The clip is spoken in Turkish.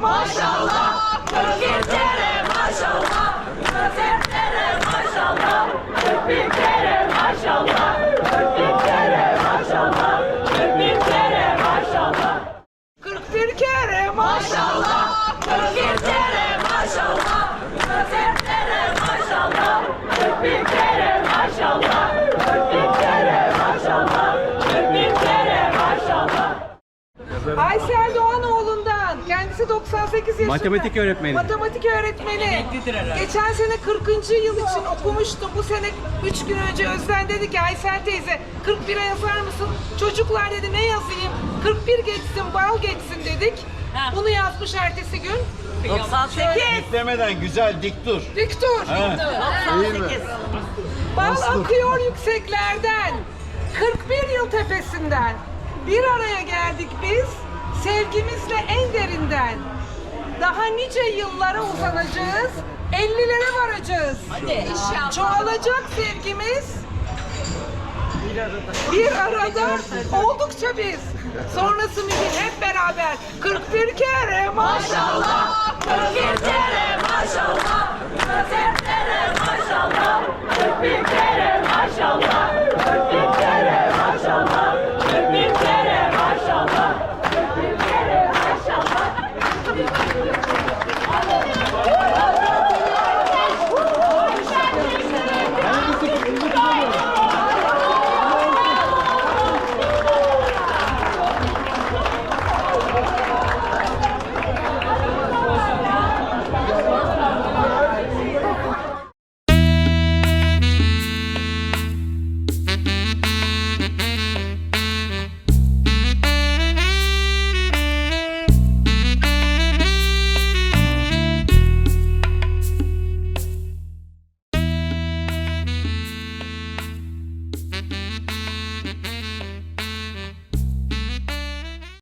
我走了。Aysel Doğanoğlu'ndan. Kendisi 98 yaşında. Matematik öğretmeni. Matematik öğretmeni. Geçen sene 40. yıl için okumuştum. Bu sene 3 gün önce Özden dedi ki Aysel teyze 41'e yazar mısın? Çocuklar dedi ne yazayım? 41 geçsin, bal geçsin dedik. Bunu yazmış ertesi gün. 98. Demeden güzel dik dur. Dik dur. 98. Bal akıyor yükseklerden. 41 yıl tepesinden. Bir araya geldik biz. Sevgimizle en derinden. Daha nice yıllara uzanacağız. 50'lere varacağız. Hadi inşallah. Çoğalacak sevgimiz. Bir arada oldukça biz. Sonrası mühim hep beraber. 41 kere maşallah. Maşallah. 41 kere maşallah. 41 kere maşallah. 41 kere maşallah.